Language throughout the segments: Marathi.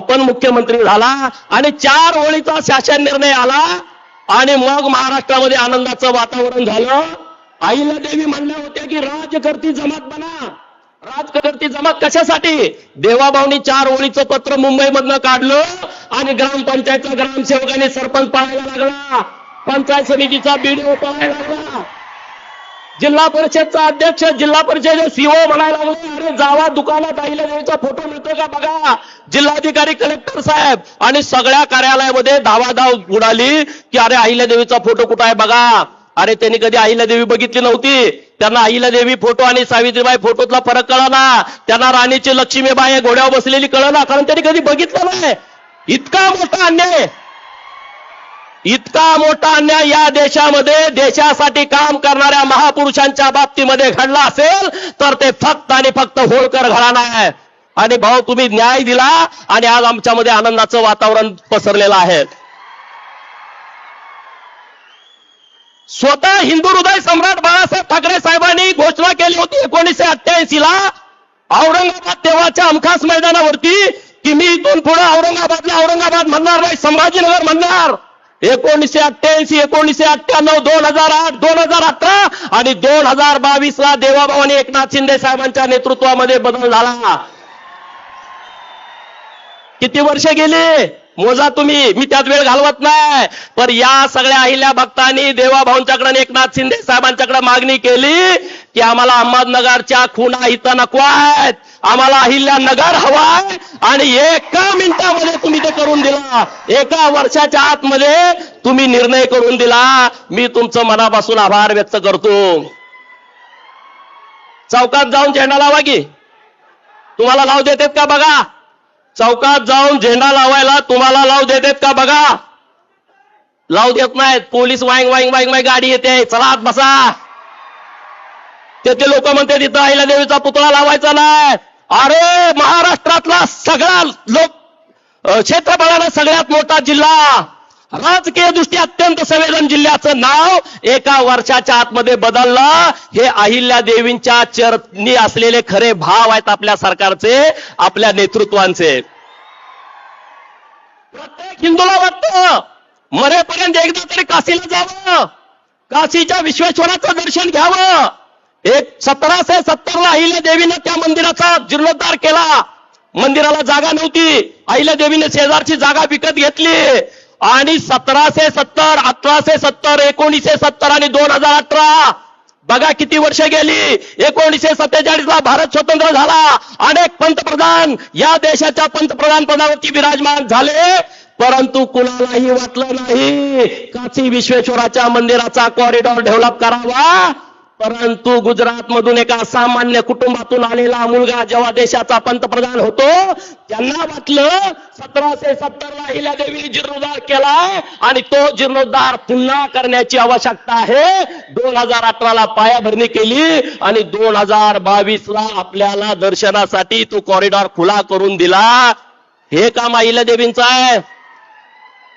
आपण मुख्यमंत्री झाला आणि चार ओळीचा शासन निर्णय आला आणि मग महाराष्ट्रामध्ये आनंदाचं वातावरण झालं. आईला देवी म्हणल्या होत्या की राजकर्ती जमात बना. राजकर्ती जमात कशासाठी? देवाभाऊनी चार ओळीचं पत्र मुंबईमधनं काढलं आणि ग्रामपंचायतचा ग्रामसेवकाने सरपंच पाहायला लागला. पंचायत समितीचा बीडीओ पाहायला लागला. जिल्हा परिषदचा अध्यक्ष जिल्हा परिषद सीओ म्हणायला अरे जावा दुकानात आईला देवीचा फोटो मिळतो का बघा? जिल्हाधिकारी कलेक्टर साहेब आणि सगळ्या कार्यालयामध्ये धावाधाव उडाली की अरे आईला देवीचा फोटो कुठं आहे बघा? अरे त्यांनी कधी आईला देवी बघितली नव्हती. त्यांना आईला देवी फोटो आणि सावित्रीबाई फोटोतला फरक कळला. ना त्यांना राणीची लक्ष्मीबाई घोड्यावर बसलेली कळला कारण त्यांनी कधी बघितलं नाही. इतका मोठा अन्याय इतका मोठा अन्याय या देशामध्ये देशासाठी काम करणाऱ्या महापुरुषांच्या बाबतीमध्ये घडला असेल तर ते फक्त आणि फक्त होळकर घराणा आहे. आणि भाऊ तुम्ही न्याय दिला आणि आज आमच्यामध्ये आनंदाचं वातावरण पसरलेलं आहे. स्वतः हिंदू हृदय सम्राट बाळासाहेब ठाकरे साहेबांनी घोषणा केली होती एकोणीसशे अठ्ठ्याऐंशी ला औरंगाबाद तेव्हाच्या अमखास मैदानावरती की मी इथून पुढे औरंगाबादला औरंगाबाद म्हणणार नाही संभाजीनगर म्हणणार. एकोणीसशे अठ्ठ्याऐंशी एकोणीसशे अठ्ठ्याण्णव दोन हजार आठ दोन हजार अठरा आणि दोन हजार बावीस ला देवाभाऊ आणि एकनाथ शिंदे साहेबांच्या नेतृत्वामध्ये बदल झाला. किती वर्ष गेली? मोजा तुम्ही. मी त्यात वेळ घालवत नाही. पण या सगळ्या अहिल्या भक्तांनी देवाभाऊंच्याकडे एकनाथ शिंदे साहेबांच्याकडे मागणी केली की आम्हाला अहमदनगरच्या खुणा इथं नको आहेत. आम्हाला अहिल्या नगर हवाय. आणि एका मिनिटामध्ये तुम्ही ते करून दिला. एका वर्षाच्या आतमध्ये तुम्ही निर्णय करून दिला. मी तुमचं मनापासून आभार व्यक्त करतो. चौकात जाऊन झेंडा लावा की. तुम्हाला लाव देतात का बघा? चौकात जाऊन झेंडा लावायला तुम्हाला लाव देतात का बघा? लाव देत नाहीत. पोलीस वाईंग वाईंग वाईंग वाईंग गाडी येते. चला आत बसा. तेथे लोक म्हणते तिथं आईला देवीचा पुतळा लावायचा नाही. अरे महाराष्ट्रातला सगळा लोक क्षेत्रफळानं सगळ्यात मोठा जिल्हा. राजकीय दृष्ट्या अत्यंत संवेदन जिल्ह्याचं नाव एका वर्षाच्या आतमध्ये बदललं. हे अहिल्या देवींच्या चरणी असलेले खरे भाव आहेत आपल्या सरकारचे आपल्या नेतृत्वांचे. प्रत्येक हिंदूला वाटत. मरेपर्यंत एकदा तरी काशीला जावं. काशीच्या विश्वेश्वराचं दर्शन घ्यावं. एक सतराशे सत्तर ला अहिल्या देवीनं त्या मंदिराचा जीर्णोद्धार केला. मंदिराला जागा नव्हती. अहिल्या देवीने शेजारची जागा विकत घेतली. आणि सतराशे सत्तर अठराशे सत्तर एकोणीसशे सत्तर आणि दोन हजार अठरा बघा किती वर्ष गेली. एकोणीसशे सत्तेचाळीस ला भारत स्वतंत्र झाला. अनेक पंतप्रधान या देशाच्या पंतप्रधान पदावरती विराजमान झाले. परंतु कुणालाही वाटलं नाही. काशी विश्वेश्वराच्या मंदिराचा कॉरिडॉर डेव्हलप करावा. परंतु गुजरात मधून एका सामान्य कुटुंबातून आलेला मुलगा जेव्हा देशाचा पंतप्रधान होतो त्यांना वाटलं सतराशे सत्तरला हिला देवी जीर्णोद्धार केला आणि तो जीर्णोद्धार पुन्हा करण्याची आवश्यकता आहे. दोन हजार अठराला पायाभरणी केली आणि दोन हजार बावीस ला आपल्याला दर्शनासाठी तो कॉरिडॉर खुला करून दिला. हे काम अहिल्या देवींचं आहे.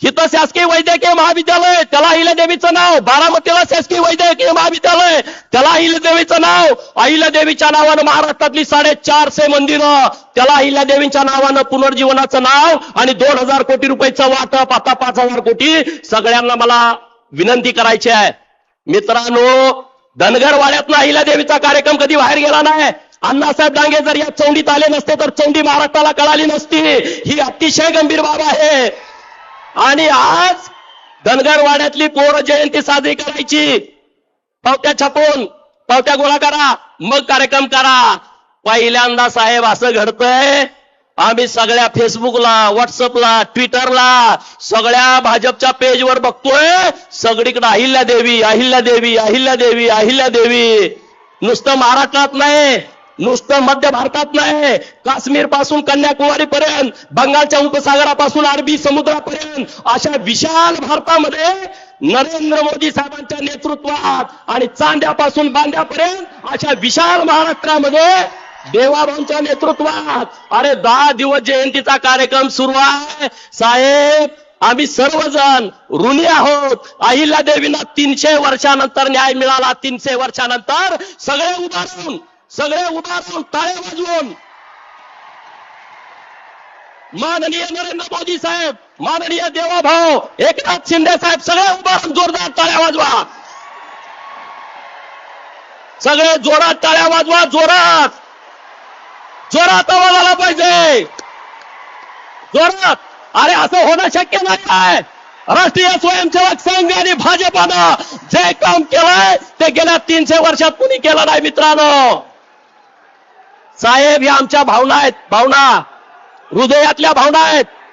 इथं शासकीय वैद्यकीय महाविद्यालय त्याला अहिल्यादेवीचं नाव बारामतीला शासकीय वैद्यकीय महाविद्यालय त्याला अहिल्यादेवीचं नाव अहिल्यादेवीच्या नावानं महाराष्ट्रातली साडेचारशे मंदिरं त्याला अहिल्यादेवींच्या नावानं पुनर्जीवनाचं नाव आणि दोन हजार कोटी रुपयाचं वाटप आता पाच हजार कोटी सगळ्यांना मला विनंती करायची आहे. मित्रांनो धनगरवाड्यातनं अहिल्यादेवीचा कार्यक्रम कधी बाहेर गेला नाही? अण्णासाहेब डांगे जर या चौंडीत आले नसते तर चौंडी महाराष्ट्राला कळाली नसती. ही अतिशय गंभीर बाब आहे. आणि आज धनगरवाड्यातली पोर जयंती साजरी करायची. पावत्या छापून पावत्या गोळा करा मग कार्यक्रम करा. पहिल्यांदा साहेब असं घडतंय आम्ही सगळ्या फेसबुकला व्हॉट्सअपला ट्विटरला सगळ्या भाजपच्या पेजवर बघतोय सगळीकडे अहिल्या देवी अहिल्या देवी अहिल्या देवी अहिल्या देवी नुसतं महाराष्ट्रात नाही नुसतं मध्य भारतात नाही. काश्मीरपासून कन्याकुमारी पर्यंत बंगालच्या उपसागरापासून अरबी समुद्रापर्यंत अशा विशाल भारतामध्ये नरेंद्र मोदी साहेबांच्या नेतृत्वात आणि चांद्यापासून बांद्यापर्यंत अशा विशाल महाराष्ट्रामध्ये देवाभाऊंच्या नेतृत्वात. अरे दहा दिवस जयंतीचा कार्यक्रम सुरू आहे. साहेब आम्ही सर्वजण ऋणी आहोत. अहिल्या देवीला तीनशे वर्षानंतर न्याय मिळाला. तीनशे वर्षानंतर सगळे उभारून सगळे उभा असून टाळे वाजवून. माननीय नरेंद्र मोदी साहेब माननीय देवाभाऊ एकनाथ शिंदे साहेब सगळे उभारून जोरदार टाळ्या वाजवा. सगळे जोरात टाळ्या वाजवा जोरात. जोरात आवाज आला पाहिजे. जोरात. अरे असं होणं शक्य नाही काय राष्ट्रीय स्वयंसेवक संघ आणि भाजपानं जे काम केलंय ते गेल्या तीनशे वर्षात कुणी केलं नाही मित्रांनो. साहेब या आमच्या भावना आहेत. भावना हृदयातल्या भावना आहेत.